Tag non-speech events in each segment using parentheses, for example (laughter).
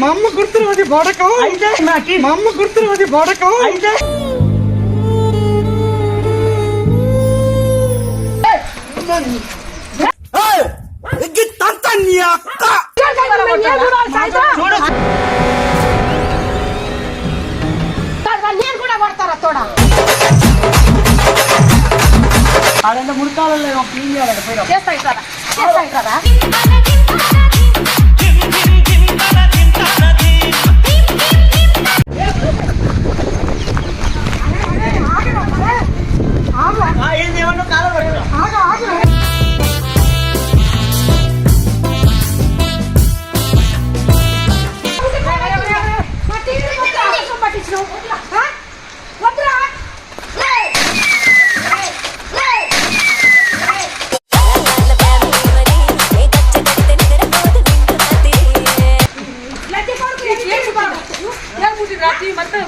మా అమ్మ గుర్తులు అది బోడకం అయితే నాకి మా అమ్మ గుర్తులు అది బోడకం అయితే అదంతా ముడకాలలో క్లీన్ చేయాలి పోయినా చేస్తాయి కదా చేస్తాయి కదా ఏం చేయమన్నా కాలం పడుతుంది ಮತ್ತೆ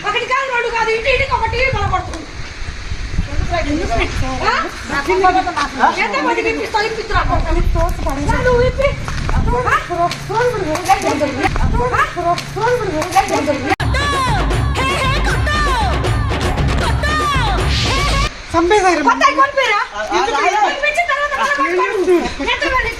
ఒకటి కాదు రెండు కాదు ఇటు ఇటుకి ఒకటి బలపడుతుంది ఎంతమంది విప్పిస్తావు ఇప్పిస్తున్నా నువ్వు విప్పి సంపేశారు కొనిపోయారా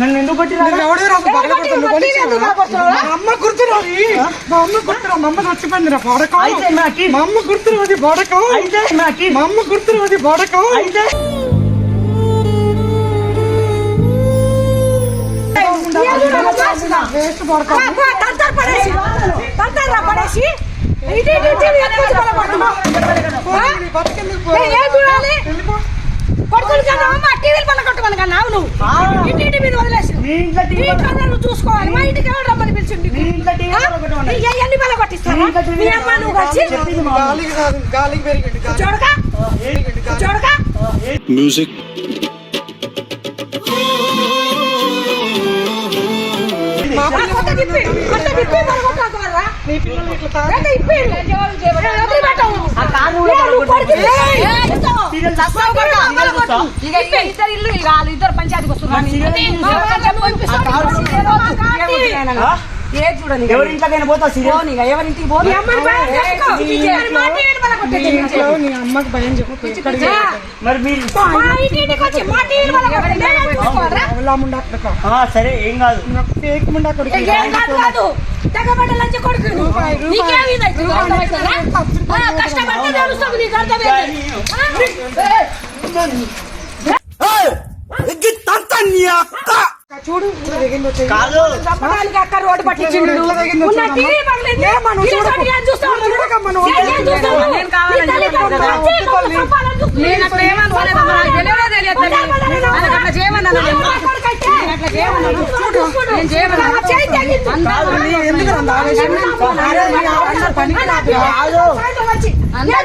నన్ను ఎందుకు అమ్మ గుర్తురాది మా అమ్మ గుర్తురా మా అమ్మ చచ్చిపోయింది రా బాడకం. మా అమ్మ గుర్తురాది బాడకం. మా అమ్మ గుర్తురాది బాడకం. పడేసి. ఇది చూడాలి? మ్యూజిక్ మా ఇంటికి ఎవరు రమ్మని పిలిచిండి ఎన్ని కొత్త కొత్త ఇద్దరు ఇల్లు పంచాయతీకి వస్తున్నారు. ఏ చూడండి ఎవరి ఇంట్లోకైనా పోతా పోనీ ఎవరి ఇంటికి అమ్మకి భయం చెప్పు మరి మీరు సరే ఏం కాదు. ఫేక్ ముండా కొడుకు తగ్గబడ్డ చూడు కాదు చంపడానికి అక్క రోడ్డు పట్టించిండు ఉన్న టీవీ పగలేదు నేను నేను కావాలని నేను అట్లా ఏమనుకోలేదు నాకు తెలియదే పనికి రాదు అందరూ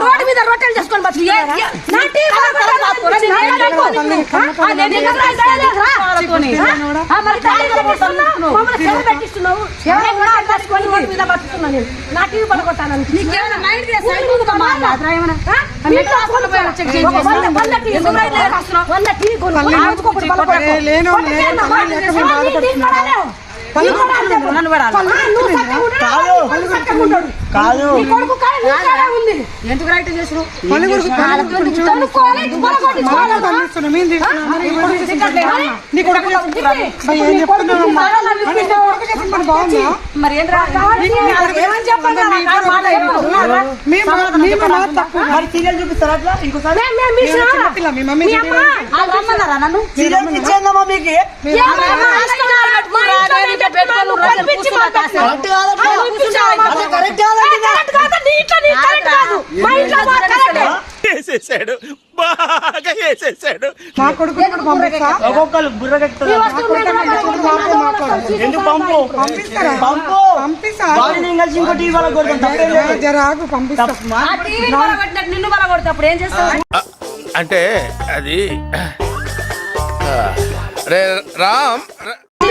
రోడ్డు మీద రొట్టెలు చేసుకొని బతుకు. నా టీవీ పడగొట్టాలని వంద టీవీ కొనుక్కో. కాదు ఎందుకు రైట్ చేసిన మరి సీరియల్ చూపిస్తారా అట్లా ఇంకోసారి నన్ను? సీరియల్ ఇచ్చేందమ్మా మీకు? వేసేసాడు. బాగా వేసేసాడు. కొడుకు ఒక్కొక్కరు. ఎందుకు పంపు? కలిసి ఏం చేస్తావు? అంటే అది రే రామ్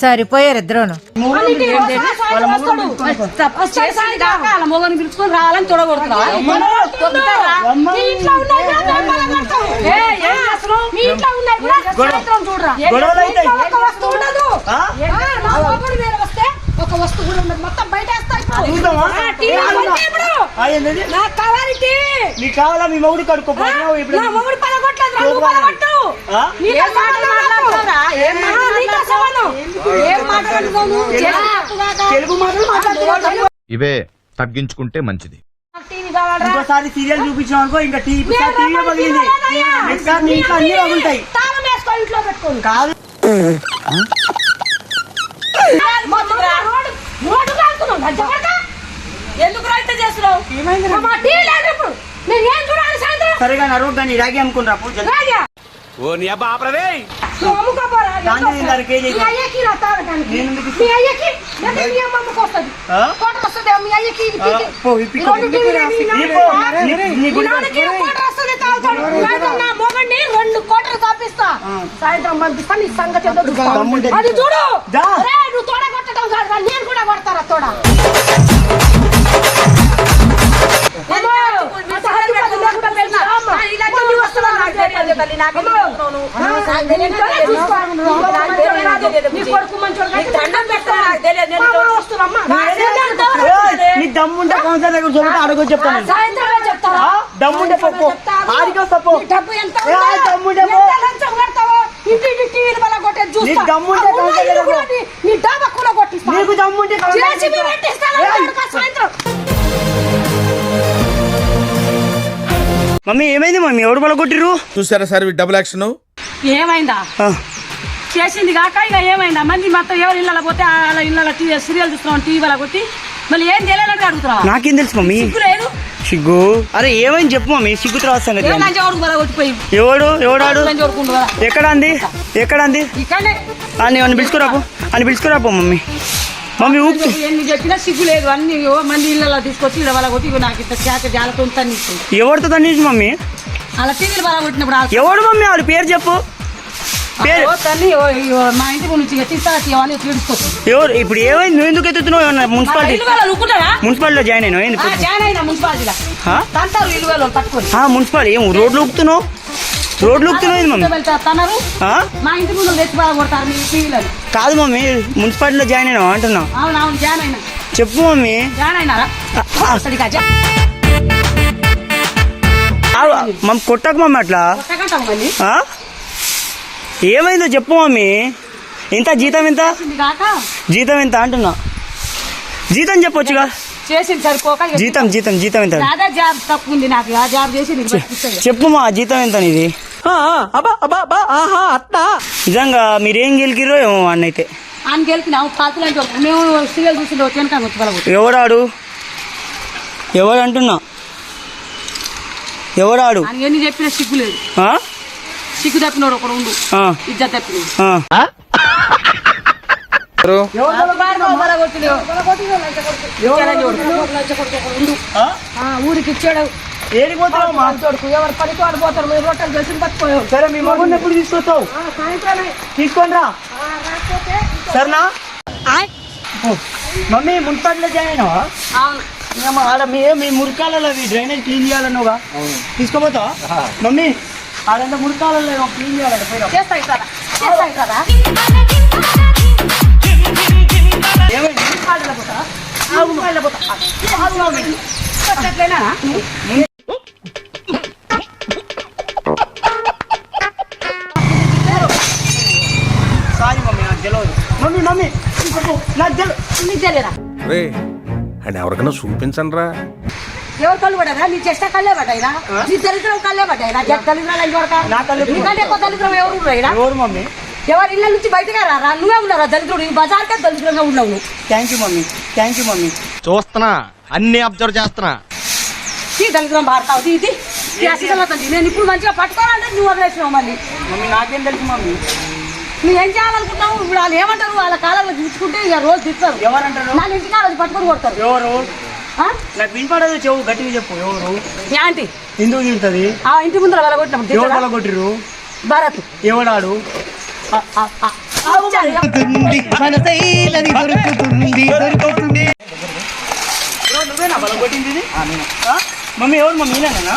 సరిపోయారు ఇద్దరును వాళ్ళ మొగని పిలుచుకొని రావాలని? మీ ఇంట్లో ఉన్నాయి కూడా సాయంత్రం చూడరా. గొడవలు అవుతాయి. ఇంట్లో ఒక వస్తువు ఉండదు. ఆ? ఆ, నా మొగుడు వేరే వస్తే ఒక వస్తువు కూడా ఉండదు. మొత్తం బయట వేస్తా ఇప్పుడు. చూద్దామా? ఆ, టీవీ ఏ, కొంటే ఇప్పుడు. ఆ, ఏంటది? నాకు కావాలి టీవీ. నీకు కావాలా మీ మొగుడు కడుక్కో ఆ, పోతున్నావు ఇప్పుడు నా మొగుడు పలగొట్టలేదు రా, నువ్వు చూద్దామా? పలగొట్టు. ఆ? నీతో ఏం మాటలు సంబంధం నాకు. మాట్లాడుతున్నావురా? ఏం ఆ, నీతో సంబంధం. ఏం మాట్లాడుతున్నావు నువ్వు? చేసిన తప్పు కాక. తెలుగు మాటలు ఇవే తగ్గించుకుంటే మంచిది? ఇంకోసారి సీరియల్ చూపించావు అనుకో ఇంకా టీవీ టీవీ పగిలింది నీ ఇంట్లో అన్ని పగులుతాయి కాదు. సరేగా రాగి ఓ నీ అబ్బా ఆపరదే రెండు కోటలు తాపిస్తా సాయంత్రం పంపిస్తా నీ సంగతి అది చూడు. దమ్ముంటే కౌన్సిలర్ దగ్గర అడుగు చెప్తాను చెప్తావా? దమ్ముంటే పప్పు ఆడికి? దమ్ముంటే వల్ల. నీకు మమ్మీ ఏమైంది మమ్మీ? ఎవరు బల కొట్టిర్రు? చూసారా సార్ డబుల్ యాక్షన్ ఏమైందా? చేసింది కాక ఇక ఏమైందా? మంది మొత్తం ఎవరు ఇళ్ళలో పోతే వాళ్ళ ఇళ్ళలో టీవీ సీరియల్ చూస్తున్నాం టీవీ వాళ్ళ కొట్టి మళ్ళీ ఏం తెలియాలంటే అడుగుతున్నావా నాకేం తెలుసు మమ్మీ? సిగ్గు లేదు. సిగ్గు? అరే ఏమైంది చెప్పు మమ్మీ? సిగ్గు తర్వాత ఎవడు? ఎవడాడు ఎక్కడ అంది? ఎక్కడ అంది? అని అని పిలుచుకురాపు అని పిలుచుకురాపు మమ్మీ. మమ్మీ ఊపు చెప్పినా సిగ్గు లేదు. అన్ని మంది ఇళ్ళలో తీసుకొచ్చి ఇక్కడ వాళ్ళ కొట్టి నాకు ఇంత చేత జాలతో ఉంటాను ఎవరితో తన్నించి మమ్మీ? అలా టీవీలు బల కొట్టినప్పుడు ఎవడు మమ్మీ? ఆవిడ పేరు చెప్పు. మా ఇంటి నుంచి ఇక తీస్తా తీయమని తీసుకొచ్చి ఎవరు? ఇప్పుడు ఏమైంది నువ్వు ఎందుకు ఎత్తుతున్నావు? ఏమన్నా మున్సిపాలిటీ మున్సిపాలిటీలో జాయిన్ అయినావు? ఏంది ఆ, జాయిన్ అయినా మున్సిపాలిటీలో. ఆ? తంటారు ఇల్లు వాళ్ళు పట్టుకొని. ఆ, మున్సిపాలిటీ. ఏం రోడ్లు ఊపుతున్నావు? రోడ్లు మమ్మీ? ఆ? మా ఇంటి ముందు తెచ్చి మీ కాదు మమ్మీ మున్సిపాలిటీలో జాయిన్ అయినావు అంటున్నా? అవును అవును జాయిన్ అయినా. చెప్పు మమ్మీ. జాయిన్ అయినారా? మమ్మీ కొట్టకు మమ్మీ అట్లా? ఏమైందో చెప్పు మమ్మీ. ఎంత జీతం ఎంత? ఇది జీతం ఎంత అంటున్నా. జీతం చెప్పొచ్చుగా. చేసింది సరిపోక జీతం జీతం. జీతం ఎంత? అదే జాబ్ తక్కువ ఉంది నాకు. ఆ జాబ్ చేసి. చెప్పు మా జీతం ఎంత నీది? నిజంగా మీరేం గెలికిరో ఏమో అన్న అయితే ఆయన అంటే ఒక- మేము సీరియల్ చూసింది వచ్చి వెనక వచ్చి పలగొట్టు ఎవడాడు? ఎవడు అంటున్నా ఎవడాడు ఎన్ని చెప్పినా సిగ్గు లేదు. ఆ? సిగ్గు తప్పినోడు ఒకడు ఉండు. ఊరికి ఇచ్చాడు. ఎవరు పనికి వాడు పోతారు? మీరు రొట్టెలు చేసి పట్టుకోవు సరే మీ మొగుడిని ఎప్పుడు తీసుకొస్తావు? తీసుకొని రా. సరేనా? మమ్మీ మున్సిపాలిటీలో జాయిన్ ఆడ మీ మీ మురికాలలో అవి డ్రైనేజ్ క్లీన్ చేయాలన్నావుగా తీసుకోపోతావా? మమ్మీ ఆడంతా మురికాలలో క్లీన్ చేయాలంట పోయిరా చేస్తాయి కదా చేస్తాయి కదా ఏమైంది? పోతా? పోతా. మమ్మీ కొట్టట్లేనా సారీ మమ్మీ నాకు తెలియదు మమ్మీ మమ్మీ నాకు తెలు నీకు తెలియదా రే అండ్ ఎవరికైనా చూపించండి రా ఎవరు కళ్ళు పడ్డారా నీ చెష్ట కళ్ళే పడ్డాయినా నీ దరిద్రం కళ్ళే పడ్డాయినా దరిద్రాలు అని నీకంటే ఎక్కువ దరిద్రం ఎవరు ఉన్నాయినా ఎవరు మమ్మీ? ఎవరి ఇళ్ళ నుంచి బయటగా రారా? నువ్వే ఉన్నారా దరిద్రుడు. ఈ బజార్కే దరిద్రంగా ఉన్నావు thank you mummy. Thank you mummy. చూస్తున్నా. అన్ని అబ్జర్వ్ చేస్తున్నా. ఈ దరిద్రం ఇది నేను ఇప్పుడు మంచిగా పట్టుకోవాలంటే నువ్వు వదిలేసినావు మళ్ళీ. మమ్మీ నాకేం తెలుసు మమ్మీ? నువ్వు ఏం చేయాలనుకుంటున్నావు? ఇప్పుడు వాళ్ళు ఏమంటారు? వాళ్ళ కాలంలో చూసుకుంటే ఇక రోజు తిప్పుతారు ఎవరంటారు? నా ఇంటికి ఆ రోజు పట్టుకొని కొడతారు. ఎవరు? నాకు వినపడదు చెవు గట్టిగా చెప్పు ఎవరు? ఆంటీ ఎందుకు తింటది? ఆ ఇంటి ముందర వెళ్ళగొట్టినప్పుడు ఎవరు తిట్టరా? కొట్టిర్రు భరత్. ఎవడాడు. బ్రో, నువ్వేనా? బలం కొట్టింది ఇది? ఆ? మమ్మీ ఎవరు? మమ్మీ నేనా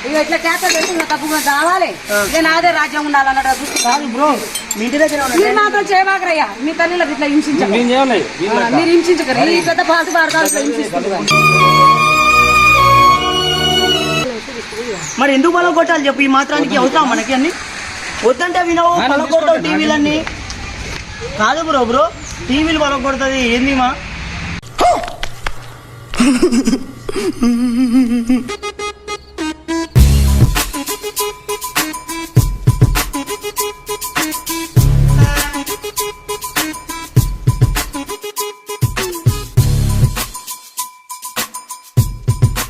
ఇక ఇట్లా క్యాన్సర్ పెట్టి ఇంకా ఇక నాదే రాజ్యం ఉండాలన్నట్టు దృష్టి కాదు బ్రో మీ ఇంటి దగ్గర మీరు మాత్రం చేయమాకరయ్యా. మీ తల్లిలకు ఇట్లా హింసించరు మీరు హింసించకరు ఈ పెద్ద పాటు పాడతారు ఇట్లా హింసిస్తున్నారు. మరి ఎందుకు బలం కొట్టాలి చెప్పు? ఈ మాత్రానికి అవుతాం మనకి అన్ని? వద్దంటే వినవు బలం కొడతావు టీవీలన్నీ. కాదు బ్రో బ్రో. టీవీలు బలం కొడుతుంది ఏంది మా? (laughs)